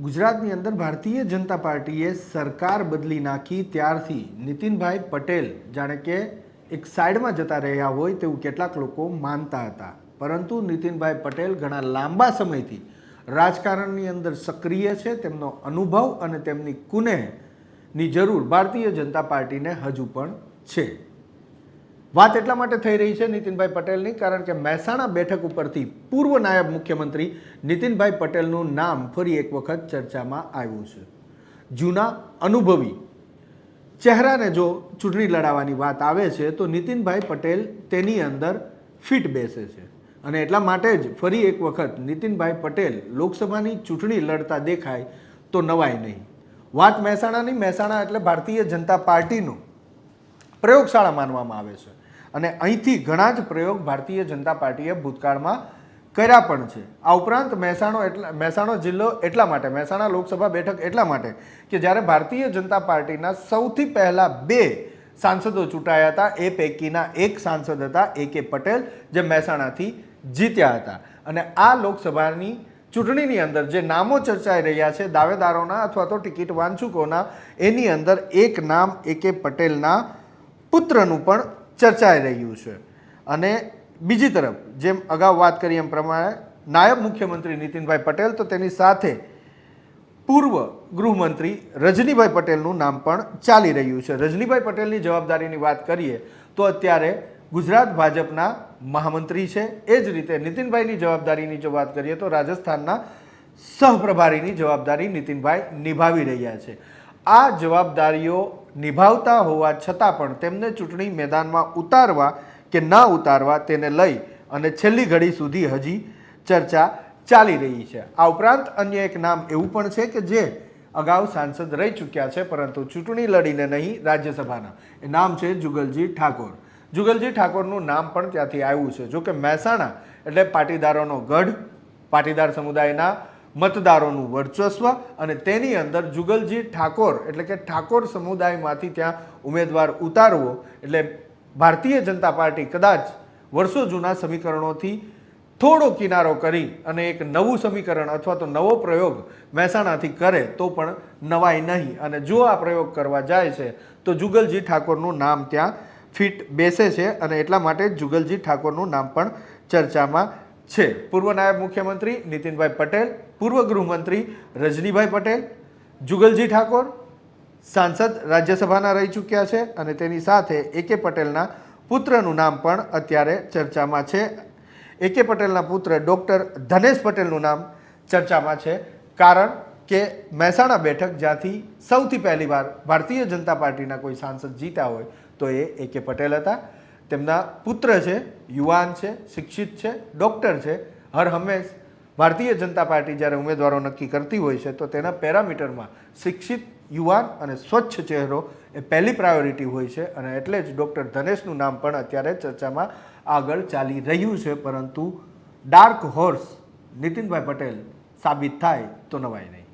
ગુજરાતની અંદર ભારતીય જનતા પાર્ટીએ સરકાર બદલી નાખી ત્યારથી નીતિનભાઈ પટેલ, જાણે કે એક સાઈડમાં જતા રહ્યા હોય તેવું કેટલાક લોકો માનતા હતા. પરંતુ નીતિનભાઈ પટેલ ઘણા લાંબા સમયથી રાજકારણની અંદર સક્રિય છે, તેમનો અનુભવ અને તેમની કુનેહની જરૂર ભારતીય જનતા પાર્ટીને હજુ પણ છે. વાત એટલા માટે થઈ રહી છે નીતિનભાઈ પટેલની, કારણ કે મહેસાણા બેઠક ઉપરથી પૂર્વ નાયબ મુખ્યમંત્રી નીતિનભાઈ પટેલનું નામ ફરી એક વખત ચર્ચામાં આવ્યું છે. જૂના અનુભવી ચહેરાને જો ચૂંટણી લડાવવાની વાત આવે છે, તો નીતિનભાઈ પટેલ તેની અંદર ફિટ બેસે છે. અને એટલા માટે જ ફરી એક વખત નીતિનભાઈ પટેલ લોકસભાની ચૂંટણી લડતા દેખાય તો નવાય નહીં. વાત મહેસાણાની, મહેસાણા એટલે ભારતીય જનતા પાર્ટીનું પ્રયોગશાળા માનવામાં આવે છે. અને અહીંથી ઘણા જ પ્રયોગ ભારતીય જનતા પાર્ટીએ ભૂતકાળમાં કર્યા પણ છે. આ ઉપરાંત મહેસાણો એટલા, મહેસાણો જિલ્લો એટલા માટે, મહેસાણા લોકસભા બેઠક એટલા માટે કે જ્યારે ભારતીય જનતા પાર્ટીના સૌથી પહેલા બે સાંસદો ચૂંટાયા હતા, એ પૈકીના એક સાંસદ હતા, એ કે પટેલ, જે મહેસાણાથી જીત્યા હતા. અને આ લોકસભાની ચૂંટણીની અંદર જે નામો ચર્ચાઈ રહ્યા છે, દાવેદારોના અથવા તો ટિકિટ વાંચુકોના, એની અંદર એક નામ, એ કે પટેલના પુત્રનું પણ ચર્ચાઈ રહ્યું છે. અને બીજી તરફ, જેમ અગાઉ વાત કરી એમ પ્રમાણે, નાયબ મુખ્યમંત્રી નીતિનભાઈ પટેલ તો તેની સાથે પૂર્વ ગૃહમંત્રી રજનીભાઈ પટેલનું નામ પણ ચાલી રહ્યું છે. રજનીભાઈ પટેલની જવાબદારીની વાત કરીએ તો અત્યારે ગુજરાત ભાજપના મહામંત્રી છે. એ જ રીતે નીતિનભાઈની જવાબદારીની જો વાત કરીએ તો રાજસ્થાનના સહપ્રભારીની જવાબદારી નીતિનભાઈ નિભાવી રહ્યા છે. આ જવાબદારીઓ નિભાવતા હોવા છતાં પણ તેમને ચૂંટણી મેદાનમાં ઉતારવા કે ના ઉતારવા તેને લઈ અને છેલ્લી ઘડી સુધી હજી ચર્ચા ચાલી રહી છે. આ ઉપરાંત અન્ય એક નામ એવું પણ છે કે જે અગાઉ સાંસદ રહી ચૂક્યા છે, પરંતુ ચૂંટણી લડીને નહીં, રાજ્યસભાના. એ નામ છે જુગલજી ઠાકોર. જુગલજી ઠાકોરનું નામ પણ ત્યાંથી આવ્યું છે. જોકે મહેસાણા એટલે પાટીદારોનો ગઢ, પાટીદાર સમુદાયના મતદારોનું વર્ચસ્વ અને તેની અંદર જુગલજી ઠાકોર, એટલે કે ઠાકોર સમુદાયમાંથી ત્યાં ઉમેદવાર ઉતારવો, એટલે ભારતીય જનતા પાર્ટી કદાચ વર્ષો જૂના સમીકરણોથી થોડો કિનારો કરી અને એક નવું સમીકરણ અથવા તો નવો પ્રયોગ મહેસાણાથી કરે તો પણ નવાય નહીં. અને જો આ પ્રયોગ કરવા જાય છે, તો જુગલજી ઠાકોરનું નામ ત્યાં ફિટ બેસે છે અને એટલા માટે જુગલજી ઠાકોરનું નામ પણ ચર્ચામાં છે. પૂર્વ નાયબ મુખ્યમંત્રી નીતિનભાઈ પટેલ પૂર્વ ગૃહમંત્રી રજનીભાઈ પટેલ, જુગલજી ઠાકોર સાંસદ રાજ્યસભાના રહી ચૂક્યા છે અને તેની સાથે એકે પટેલના પુત્રનું નામ પણ અત્યારે ચર્ચામાં છે. એકે પટેલના પુત્ર ડૉક્ટર ધનેશ પટેલનું નામ ચર્ચામાં છે. કારણ કે મહેસાણા બેઠક જ્યાંથી સૌથી પહેલીવાર ભારતીય જનતા પાર્ટીના કોઈ સાંસદ જીત્યા હોય તો એ એકે પટેલ હતા. તેમના પુત્ર છે, યુવાન છે, શિક્ષિત છે, ડૉક્ટર છે, હર હંમેશ ભારતીય જનતા પાર્ટી જ્યારે ઉમેદવારો નક્કી કરતી હોય છે, તો તેના પેરામીટરમાં શિક્ષિત યુવાન અને સ્વચ્છ ચહેરો એ પહેલી પ્રાયોરિટી હોય છે અને એટલે જ ડૉક્ટર ધનેશનું નામ પણ અત્યારે ચર્ચામાં આગળ ચાલી રહ્યું છે, પરંતુ ડાર્ક હોર્સ નીતિનભાઈ પટેલ સાબિત થાય તો નવાય નહીં.